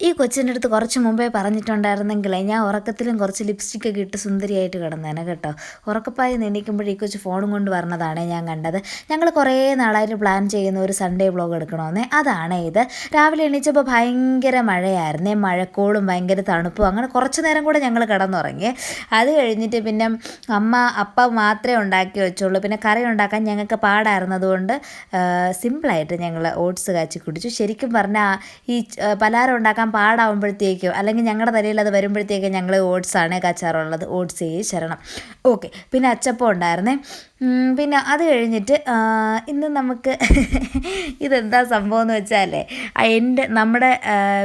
ഈ കൊച്ചിന്റെ അടുത്ത് കുറച്ച് മുമ്പേ പറഞ്ഞിട്ടുണ്ടായിരുന്നെങ്കിലേ ഞാൻ ഉറക്കത്തിലും കുറച്ച് ലിപ്സ്റ്റിക്കൊക്കെ ഇട്ട് സുന്ദരിയായിട്ട് കിടന്നേനെ കേട്ടോ. ഉറക്കപ്പായി എണീക്കുമ്പോൾ ഈ കൊച്ച് ഫോണും കൊണ്ട് വരണതാണ് ഞാൻ കണ്ടത്. ഞങ്ങൾ കുറേ നാളായിട്ട് പ്ലാൻ ചെയ്യുന്ന ഒരു സൺഡേ വ്ളോഗ് എടുക്കണമെന്ന് അതാണ് ഇത്. രാവിലെ എണീച്ചപ്പോൾ ഭയങ്കര മഴയായിരുന്നേ മഴക്കോളും ഭയങ്കര തണുപ്പും അങ്ങനെ കുറച്ച് നേരം കൂടെ ഞങ്ങൾ കിടന്നുറങ്ങി. അത് കഴിഞ്ഞിട്ട് പിന്നെ അമ്മ അപ്പ മാത്രമേ ഉണ്ടാക്കി വെച്ചുള്ളൂ. പിന്നെ കറി ഉണ്ടാക്കാൻ ഞങ്ങൾക്ക് പാടായിരുന്നതുകൊണ്ട് സിമ്പിളായിട്ട് ഞങ്ങൾ ഓട്സ് കാച്ചി കുടിച്ചു. ശരിക്കും പറഞ്ഞാൽ ഈ പലഹാരം ഉണ്ടാക്കാൻ പാടാവുമ്പോഴത്തേക്കും അല്ലെങ്കിൽ ഞങ്ങളുടെ തലയിൽ അത് വരുമ്പോഴത്തേക്കും ഞങ്ങൾ ഓട്സാണ് കച്ചാറുള്ളത്. ഓട്സ് ചെയ്ത് ശരണം. ഓക്കെ. പിന്നെ അച്ചപ്പം ഉണ്ടായിരുന്നേ. പിന്നെ അത് കഴിഞ്ഞിട്ട് ഇന്ന് നമുക്ക് ഇതെന്താ സംഭവം എന്ന് വെച്ചാൽ എന്റെ നമ്മുടെ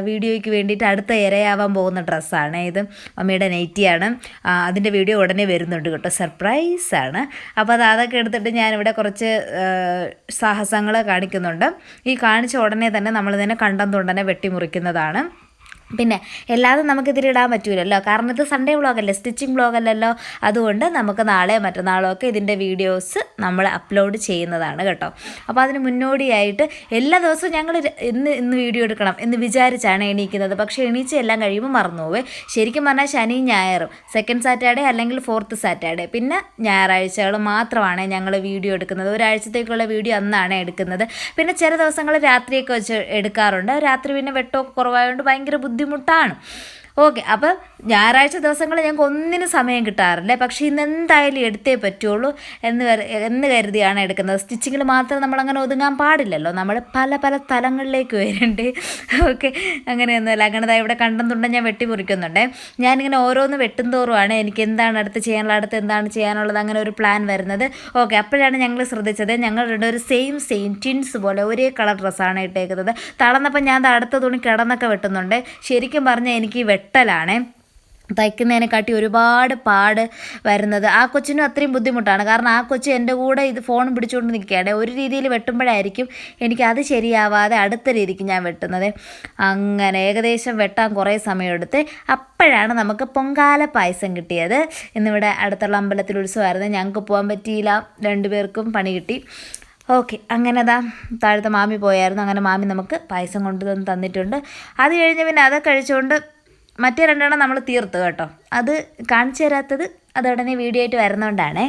വീഡിയോയ്ക്ക് വേണ്ടിയിട്ട് അടുത്ത ഇരയാവാൻ പോകുന്ന ഡ്രസ്സാണ്. ഇത് മമ്മിയുടെ നെയ്റ്റിയാണ് അതിന്റെ വീഡിയോ ഉടനെ വരുന്നുണ്ട് കേട്ടോ. സർപ്രൈസാണ് അപ്പോൾ അത് അതൊക്കെ എടുത്തിട്ട് ഞാനിവിടെ കുറച്ച് സാഹസങ്ങൾ കാണിക്കുന്നുണ്ട്. ഈ കാണിച്ച ഉടനെ തന്നെ നമ്മൾ ഇതിനെ കണ്ടം തൊണ്ടനെ വെട്ടിമുറിക്കുന്നതാണ്. പിന്നെ എല്ലാതും നമുക്ക് ഇതിലിടാൻ പറ്റൂലല്ലോ. കാരണം ഇത് സൺഡേ വ്ളോഗല്ലേ സ്റ്റിച്ചിങ് വ്ളോഗല്ലല്ലോ അതുകൊണ്ട് നമുക്ക് നാളെ മറ്റന്നാളോ ഒക്കെ ഇതിന്റെ വീഡിയോസ് നമ്മൾ അപ്ലോഡ് ചെയ്യുന്നതാണ് കേട്ടോ. അപ്പോൾ അതിന് മുന്നോടിയായിട്ട് എല്ലാ ദിവസവും ഞങ്ങൾ ഇന്ന് ഇന്ന് വീഡിയോ എടുക്കണം എന്ന് വിചാരിച്ചാണ് എണീക്കുന്നത്. പക്ഷേ എണീച്ച് എല്ലാം കഴിയുമ്പോൾ മറന്നുപോവേ. ശരിക്കും പറഞ്ഞാൽ ശനി ഞായറും. സെക്കൻഡ് സാറ്റർഡേ അല്ലെങ്കിൽ ഫോർത്ത് സാറ്റർഡേ പിന്നെ ഞായറാഴ്ചകൾ മാത്രമാണ് ഞങ്ങൾ വീഡിയോ എടുക്കുന്നത്. ഒരാഴ്ചത്തേക്കുള്ള വീഡിയോ അന്നാണ് എടുക്കുന്നത്. പിന്നെ ചില ദിവസങ്ങൾ രാത്രിയൊക്കെ വെച്ച് എടുക്കാറുണ്ട്. രാത്രി പിന്നെ വെട്ടമൊക്കെ കുറവായതുകൊണ്ട് ഭയങ്കര ബുദ്ധിമുട്ടാണ്. ഓക്കെ അപ്പോൾ ഞായറാഴ്ച ദിവസങ്ങളിൽ ഞങ്ങൾക്ക് ഒന്നിനും സമയം കിട്ടാറില്ല. പക്ഷേ ഇന്ന് എന്തായാലും എടുത്തേ പറ്റുള്ളൂ എന്ന് എന്ന് കരുതിയാണ് എടുക്കുന്നത്. സ്റ്റിച്ചിങ്ങിൽ മാത്രം നമ്മളങ്ങനെ ഒതുങ്ങാൻ പാടില്ലല്ലോ. നമ്മൾ പല പല തലങ്ങളിലേക്ക് വരുന്നുണ്ട്. ഓക്കെ അങ്ങനെയൊന്നുമല്ല. അങ്ങനെ ഇവിടെ കണ്ടെന്നുണ്ടെങ്കിൽ ഞാൻ വെട്ടി മുറിക്കുന്നുണ്ട് ഞാനിങ്ങനെ ഓരോന്ന് വെട്ടും തോറുമാണ് എനിക്ക് എന്താണ് അടുത്ത് ചെയ്യാനുള്ള അടുത്ത് എന്താണ് ചെയ്യാനുള്ളത് അങ്ങനെ ഒരു പ്ലാൻ വരുന്നത്. ഓക്കെ അപ്പോഴാണ് ഞങ്ങൾ ശ്രദ്ധിച്ചത്. ഞങ്ങൾ ഒരു സെയിം സെയിം ടിൻസ് പോലെ ഒരേ കളർ ഡ്രസ്സാണ് ഇട്ടേക്കുന്നത്. തളർന്നപ്പോൾ ഞാൻ അടുത്ത തുണി കിടന്നൊക്കെ വെട്ടുന്നുണ്ട്. ശരിക്കും പറഞ്ഞാൽ എനിക്ക് വെട്ടലാണ്. തയ്ക്കുന്നതിനെക്കാട്ടി ഒരുപാട് പാട് വരുന്നത്. ആ കൊച്ചിനും അത്രയും ബുദ്ധിമുട്ടാണ്. കാരണം ആ കൊച്ചു എന്റെ കൂടെ ഇത് ഫോൺ പിടിച്ചുകൊണ്ട് നിൽക്കുകയാണ്. ഒരു രീതിയിൽ വെട്ടുമ്പോഴായിരിക്കും എനിക്ക് അത് ശരിയാവാതെ അടുത്ത രീതിക്ക് ഞാൻ വെട്ടുന്നത്. അങ്ങനെ ഏകദേശം വെട്ടാൻ കുറേ സമയമെടുത്ത് അപ്പോഴാണ് നമുക്ക് പൊങ്കാല പായസം കിട്ടിയത്. ഇന്നിവിടെ അടുത്തുള്ള അമ്പലത്തിൽ ഉത്സവമായിരുന്നു. ഞങ്ങൾക്ക് പോകാൻ പറ്റിയില്ല. രണ്ടുപേർക്കും പണി കിട്ടി. ഓക്കെ അങ്ങനെ അതാ താഴത്തെ മാമി പോയായിരുന്നു. അങ്ങനെ മാമി നമുക്ക് പായസം കൊണ്ടുവന്ന് തന്നിട്ടുണ്ട്. അത് കഴിഞ്ഞ് പിന്നെ അതൊക്കെ കഴിച്ചുകൊണ്ട് മറ്റേ രണ്ടെണ്ണം നമ്മൾ തീർത്തു കേട്ടോ. അത് കാണിച്ചു തരാത്തത് അത് ഉടനെ വീഡിയോ ആയിട്ട് വരുന്നതുകൊണ്ടാണേ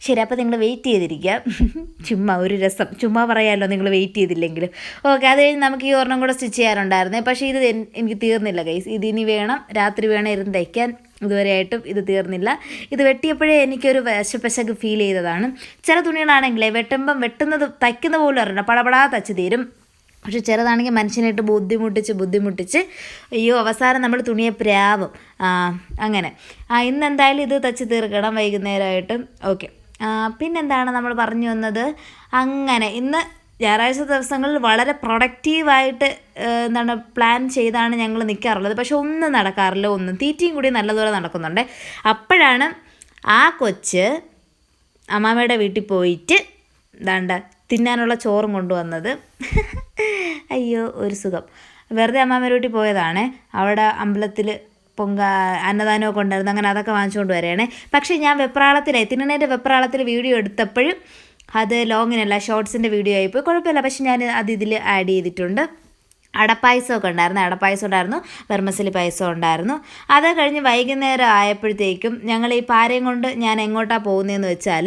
ശരി അപ്പോൾ നിങ്ങൾ വെയിറ്റ് ചെയ്തിരിക്കുക. ചുമ്മാ ഒരു രസം. ചുമ്മാ പറയാമല്ലോ നിങ്ങൾ വെയിറ്റ് ചെയ്തില്ലെങ്കിലും. ഓക്കെ അത് കഴിഞ്ഞ് നമുക്ക് ഈ ഒരെണ്ണം കൂടെ സ്റ്റിച്ച് ചെയ്യാറുണ്ടായിരുന്നേ. പക്ഷേ ഇത് എനിക്ക് തീർന്നില്ല ഗൈസ് ഇനി വേണം. രാത്രി വേണം ഇരുന്ന് തയ്ക്കാൻ. ഇതുവരെയായിട്ടും ഇത് തീർന്നില്ല. ഇത് വെട്ടിയപ്പോഴേ എനിക്കൊരു വശപ്പശക്ക് ഫീൽ ചെയ്തതാണ്. ചില തുണികളാണെങ്കിലേ വെട്ടുമ്പം വെട്ടുന്നത് തയ്ക്കുന്ന പോലും അറിയണം പടപടാ തച്ച് തീരും. പക്ഷെ ചെറുതാണെങ്കിൽ മനുഷ്യനായിട്ട് ബുദ്ധിമുട്ടിച്ച് ബുദ്ധിമുട്ടിച്ച് അയ്യോ അവസാനം നമ്മൾ തുണിയെ പ്രാവും. അങ്ങനെ. ആ ഇന്ന് എന്തായാലും ഇത് തച്ച് തീർക്കണം വൈകുന്നേരമായിട്ട്. ഓക്കെ. പിന്നെന്താണ് നമ്മൾ പറഞ്ഞു വന്നത്? അങ്ങനെ ഇന്ന് ഞായറാഴ്ച ദിവസങ്ങളിൽ വളരെ പ്രൊഡക്റ്റീവായിട്ട് എന്താണ് പ്ലാൻ ചെയ്താണ് ഞങ്ങൾ നിൽക്കാറുള്ളത് പക്ഷെ ഒന്നും നടക്കാറില്ല ഒന്നും. തീറ്റയും കൂടി നല്ലതുപോലെ നടക്കുന്നുണ്ട്. അപ്പോഴാണ് ആ കൊച്ച് അമ്മാമ്മയുടെ വീട്ടിൽ പോയിട്ട് എന്താണ്ട് തിന്നാനുള്ള ചോറും കൊണ്ടുവന്നത്. അയ്യോ ഒരു സുഖം. വെറുതെ അമ്മാമരോട്ടി പോയതാണ്. അവിടെ അമ്പലത്തിൽ പൊങ്ക അന്നദാനമൊക്കെ ഉണ്ടായിരുന്നു അങ്ങനെ അതൊക്കെ വാങ്ങിച്ചുകൊണ്ട് വരികയാണേ. പക്ഷേ ഞാൻ വെപ്രാളത്തിലെ തിന്നണേന്റെ വെപ്രാളത്തിൽ വീഡിയോ എടുത്തപ്പോഴും അത് ലോങ്ങിനല്ല ഷോർട്സിന്റെ വീഡിയോ ആയിപ്പോയി. കുഴപ്പമില്ല. പക്ഷെ ഞാൻ അത് ഇതിൽ ആഡ് ചെയ്തിട്ടുണ്ട്. അടപ്പായസമൊക്കെ ഉണ്ടായിരുന്നു. അടപ്പായസം ഉണ്ടായിരുന്നു വെർമസലി പായസം ഉണ്ടായിരുന്നു. അത് കഴിഞ്ഞ് വൈകുന്നേരം ആയപ്പോഴത്തേക്കും ഞങ്ങൾ ഈ പാരയും കൊണ്ട് ഞാൻ എങ്ങോട്ടാണ് പോകുന്നതെന്ന് വെച്ചാൽ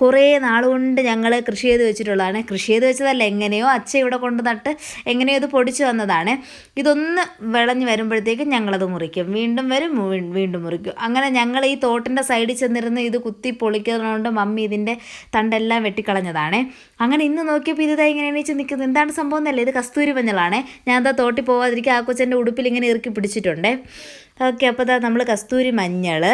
കുറേ നാളുകൊണ്ട് ഞങ്ങൾ കൃഷി ചെയ്ത് വെച്ചിട്ടുള്ളതാണ്. കൃഷി ചെയ്ത് വെച്ചതല്ല എങ്ങനെയോ അച്ഛ ഇവിടെ കൊണ്ട് നട്ട് എങ്ങനെയോ ഇത് പൊടിച്ചു വന്നതാണ്. ഇതൊന്ന് വിളഞ്ഞ് വരുമ്പോഴത്തേക്കും ഞങ്ങളത് മുറിക്കും. വീണ്ടും വരും വീണ്ടും മുറിക്കും. അങ്ങനെ ഞങ്ങൾ ഈ തോട്ടിന്റെ സൈഡിൽ ചെന്നിരുന്ന് ഇത് കുത്തി പൊളിക്കുന്നതുകൊണ്ട് മമ്മി ഇതിന്റെ തണ്ടെല്ലാം വെട്ടിക്കളഞ്ഞതാണ്. അങ്ങനെ ഇന്ന് നോക്കിയപ്പോൾ ഇത് ഇങ്ങനെ എണീച്ച് നിൽക്കുന്നത് എന്താണ് സംഭവം എന്നല്ലേ? ഇത് കസ്തൂരി മഞ്ഞളാണ്. ഞാൻ എന്താ തോട്ടി പോവാതിരിക്കുക ആ കൊച്ചന്റെ ഉടുപ്പിൽ ഇങ്ങനെ ഇറുക്കി പിടിച്ചിട്ടുണ്ടേ. ഓക്കെ അപ്പോൾ ഇതാ നമ്മൾ കസ്തൂരി മഞ്ഞൾ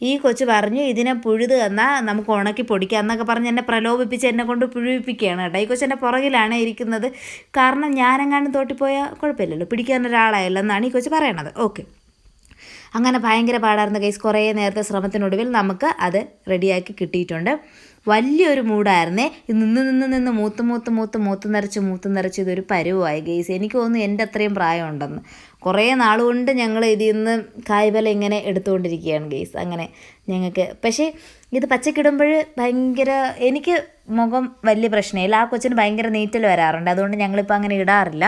ഈ കൊച്ചു പറഞ്ഞു ഇതിനെ പുഴുത് എന്നാൽ നമുക്ക് ഉണക്കി പൊടിക്കാം എന്നൊക്കെ പറഞ്ഞ് എന്നെ പ്രലോഭിപ്പിച്ച് എന്നെ കൊണ്ട് പുഴുവിപ്പിക്കുകയാണ് കേട്ടോ. ഈ കൊച്ചെന്റെ പുറകിലാണ് ഇരിക്കുന്നത്. കാരണം ഞാനെങ്ങാനും തോട്ടിപ്പോയാൽ കുഴപ്പമില്ലല്ലോ. പിടിക്കാൻ ഒരാളായല്ലോ എന്നാണ് ഈ കൊച്ചു പറയണത്. ഓക്കെ. അങ്ങനെ ഭയങ്കര പാടായിരുന്ന കേസ് കുറേ നേരത്തെ ശ്രമത്തിനൊടുവിൽ നമുക്ക് അത് റെഡിയാക്കി കിട്ടിയിട്ടുണ്ട്. വലിയൊരു മൂടായിരുന്നേ നിന്ന് നിന്ന് നിന്ന് മൂത്ത് മൂത്ത് മൂത്ത് മൂത്ത് നിറച്ച് മൂത്ത് നിറച്ച് ഇതൊരു പരുവായി ഗെയ്സ് എനിക്ക് തോന്നുന്നു എന്റെ അത്രയും പ്രായമുണ്ടെന്ന്. കുറേ നാളുകൊണ്ട് ഞങ്ങൾ ഇതിൽ നിന്ന് കായ്ബല ഇങ്ങനെ എടുത്തുകൊണ്ടിരിക്കുകയാണ് ഗെയ്സ് അങ്ങനെ ഞങ്ങൾക്ക് പക്ഷേ ഇത് പച്ചക്കിടുമ്പോൾ ഭയങ്കര എനിക്ക് മുഖം വലിയ പ്രശ്നമില്ല. ആ കൊച്ചിന് ഭയങ്കര നീറ്റൽ വരാറുണ്ട്. അതുകൊണ്ട് ഞങ്ങളിപ്പോൾ അങ്ങനെ ഇടാറില്ല.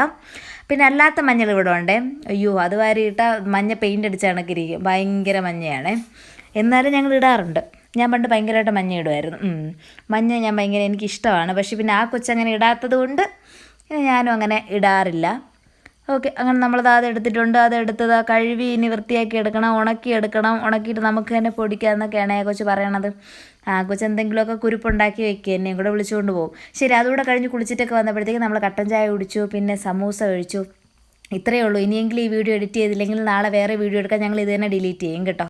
പിന്നെ അല്ലാത്ത മഞ്ഞൾ ഇവിടെ ഉണ്ടേ. അയ്യോ അത് വാരിയിട്ട മഞ്ഞ പെയിന്റ് അടിച്ച കണക്കിരിക്കും. ഭയങ്കര മഞ്ഞയാണ്. എന്നാലും ഞങ്ങൾ ഇടാറുണ്ട്. ഞാൻ പണ്ട് ഭയങ്കരമായിട്ട് മഞ്ഞ ഇടുമായിരുന്നു. മഞ്ഞ ഞാൻ ഭയങ്കര എനിക്കിഷ്ടമാണ്. പക്ഷേ പിന്നെ ആ കൊച്ചങ്ങനെ ഇടാത്തത് കൊണ്ട് ഞാനും അങ്ങനെ ഇടാറില്ല. ഓക്കെ അങ്ങനെ നമ്മളത് അത് എടുത്തിട്ടുണ്ട്. അത് എടുത്തത് കഴുകി ഇനി വൃത്തിയാക്കി എടുക്കണം ഉണക്കി എടുക്കണം. ഉണക്കിയിട്ട് നമുക്ക് തന്നെ പൊടിക്കാം എന്നൊക്കെയാണ് ആ കൊച്ച് പറയണത്. ആ കൊച്ച് എന്തെങ്കിലുമൊക്കെ കുരുപ്പുണ്ടാക്കി വെക്കുക എന്നെയും കൂടെ വിളിച്ചുകൊണ്ട് പോകും ശരി അതുകൂടെ കഴിഞ്ഞ് കുളിച്ചിട്ടൊക്കെ വന്നപ്പോഴത്തേക്ക് നമ്മൾ കട്ടൻ ചായ കുടിച്ചു പിന്നെ സമൂസ കഴിച്ചു ഇത്രയേ ഉള്ളൂ. ഇനിയെങ്കിലും ഈ വീഡിയോ എഡിറ്റ് ചെയ്തില്ലെങ്കിൽ നാളെ വേറെ വീഡിയോ എടുക്കാൻ ഞങ്ങൾ ഇത് തന്നെ ഡിലീറ്റ് ചെയ്യും കേട്ടോ.